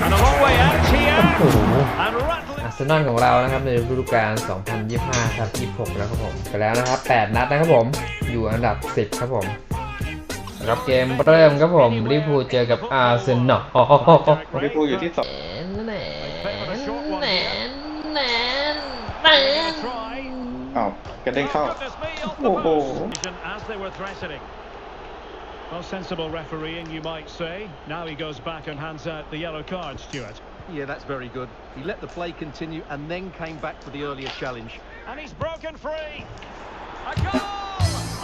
โอ้ here. โห And rattling. อาร์เซนอลของเรานะครับในฤดูกาล 2025 ครับ 26 แล้วครับผมไปแล้วนะครับ 8 นัดนะครับผม อยู่อันดับ 10 ครับผมครับเกมเริ่มครับผมลิเวอร์พูลเจอกับอาร์เซนอลลิเวอร์พูลอยู่ที่สองแหนแหนแหนแหน Try. อ้าวกระเด้งเข้า Goodness me, off the Well, sensible refereeing, you might say. Now he goes back and hands out the yellow card, Stuart. Yeah, that's very good. He let the play continue and then came back for the earlier challenge. And he's broken free. A goal!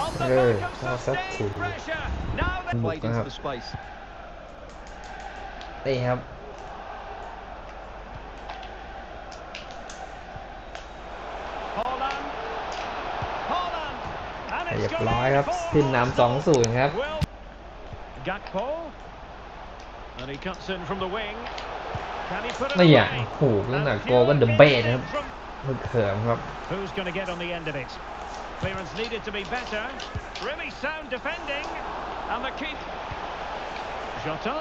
On the Hey, back of how's that sustained to- pressure. Now the Played into the space. นี่ครับ Holland. Holland. And เรีย it's บ gone ร้อย in ครับ for ขึ้นนำ2-0 ครับ Well, Gakpo. And he cuts in from the wing. Can he put it นี่อ่ะ away? โอ้โหตั้งแต่ And โกก็ Fury เดอะเบส gets ค in รับ from มึกเขิมครับ Who's going to get on the end of it? Clearance needed to be better. Really sound defending. And the keep. Jota.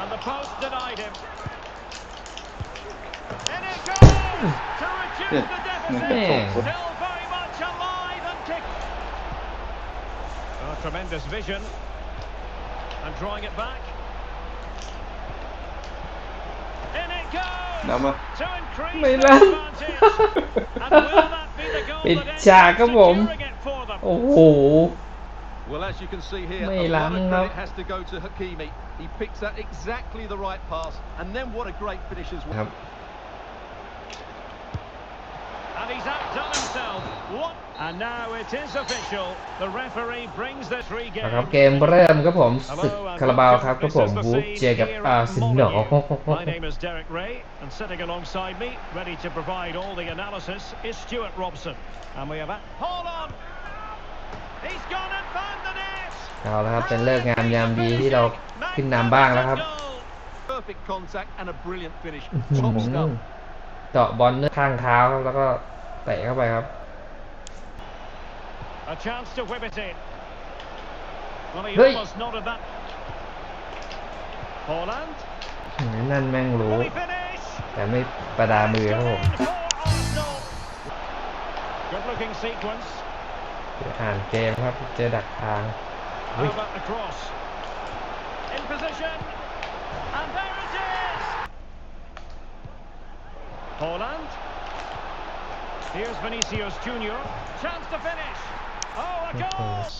And the post denied him. In it goes! To reduce the deficit. tremendous vision. And drawing it back. In it goes! นำมา To increase ไม่ the ล้ advantage. And will that be the goal ปิด that ends ฉากครับผม securing it for them? โอ้โห Well, as you can see here, May a lot lang, of no? credit has to go to Hakimi. He picks out exactly the right pass, and then what a great finish as ครั well. บ And he's outdone himself. What? And now it is official. The referee brings the three นะ games. ครับเกมเริ่มครับผมศึก Hello and คาราบาวครับ welcome. ครับผม This is the วูฟ scene เจอกับ here อาร์ at เซนอล Molineux. My name is Derek Ray, and sitting alongside me, ready to provide all the analysis, is Stuart Robson. And we have a hold on. He's gone and found the net. เอาละครับเป็นเลิกงามยามดีที่เราขึ้นนำบ้างแล้วครับ Perfect contact and a brilliant finish. อื้อ Top หือ stuff. เจาะบอลด้วยข้างเท้าครับแล้วก็ เตะเข้าไปครับ A chance to whip it in. Well, he Hey. almost nodded that. Holland. หือนั่นแม่งรู้ Will he finish? แต่ไม่ประดามือครับผม Good looking sequence. เดี๋ยวอ่านเกมครับ เจอดักทาง How Ui. about the cross? In position. And there it is. Holland. Here's Vinicius Jr. Chance to finish. Oh, a goal!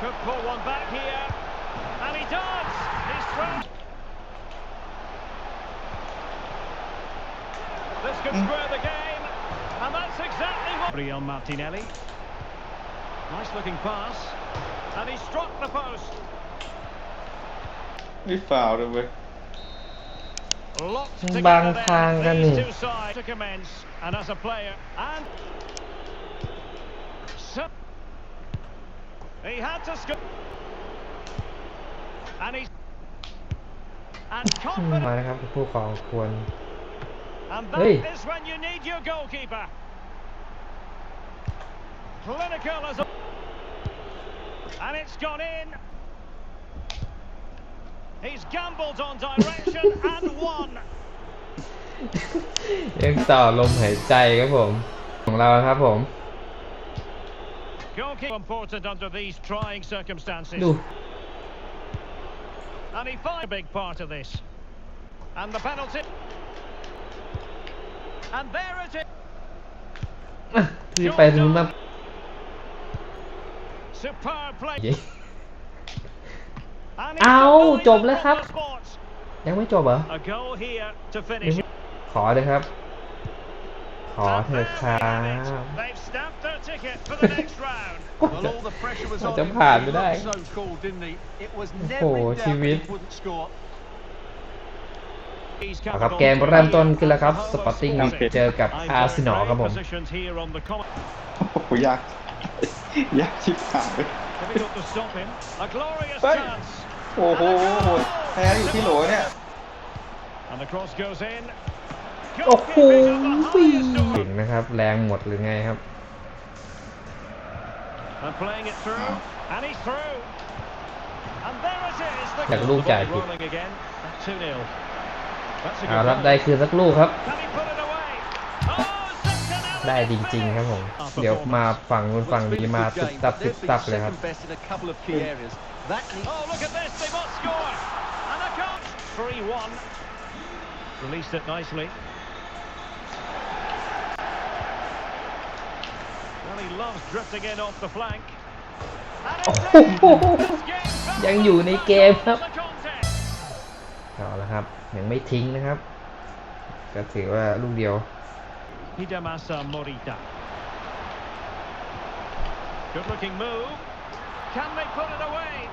Could pull one back here. And he does! He's thrown. This could mm. square the game. And that's exactly what... Gabriel Martinelli. Nice looking pass. And he struck the post. He fouled him with... วเลยเว้ย Locked Bang together then, thang ka these ni. two sides to commence. And as a player, and... So... He had to score. And he's... And มา confident. แล้วครับผู้ของควร And Hey. that is when you need your goalkeeper. Clinical as a... And it's gone in. He's gambled on direction and won. ยังต่อลมหายใจครับผม ของเราครับผม Goalkeeper important under these trying circumstances. ดู And he finds a big part of this. And the penalty. And there it is. อ่ะที่ไปตรงนู้นบ้าง Superb play. เอาจบแล้วครับ ยังไม่จบเหรอ ขอเลยครับ ขอเถอะครับจะผ่านไม่ได้ โอ้โห ชีวิตครับเกมเริ่มต้นขึ้นแล้วครับ สปอตติ้งเจอกับอาร์เซนอลครับผมโอ้ยยากยากชิบหาย Difficult to stop him. A glorious Hey. chance. โอ้โหแพ้อยู่ที่โหลเนี่ย And the cross goes in. โอ้โห Goalkeeping of the highest เก่ order. งนะครับ แรงหมดหรือไงครับ And playing it through. And he's through. it is. The จากลูกจ่าย The ผิด ball rolling again. 2-0. That's a เอา good รับ goal. ได้คืนสักลูกครับ ได้จริงๆครับผม เดี๋ยวมาฝั่งนู้น Well, ฝั่ง it's นี้ been a มา good ตึบ game, ตับ but ตึบ they've ตับ been เลยครับ second best in a couple of key areas. That needs Oh, look at this, they must score. And a cut. 3-1. Released it nicely. Well, he loves drifting in off the flank. And it's โอ้โห in. This game's back ยังอยู่ในเกมครับ on the contest. เอาละครับ ยังไม่ทิ้งนะครับ ก็ถือว่าลูกเดียว Hidamasa Morita. Good looking move. Can they put it away?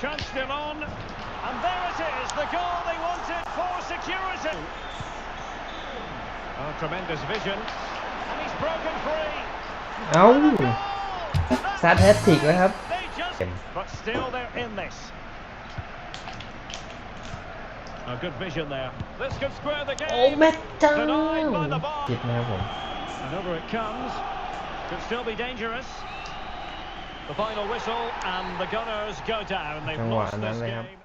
Chance still on. And there it is, the goal they wanted for security. Oh, tremendous vision. And he's broken free. Oh. Sad hat trick, right? But still they're in this. A good vision there. This could square the game. โอ้แม่เจ้า Denied by the bar. คิดนะครับผม And over it comes. Could still be dangerous. The final whistle and the Gunners go down. They've จังหวะ lost นั้น this เลยครับ game.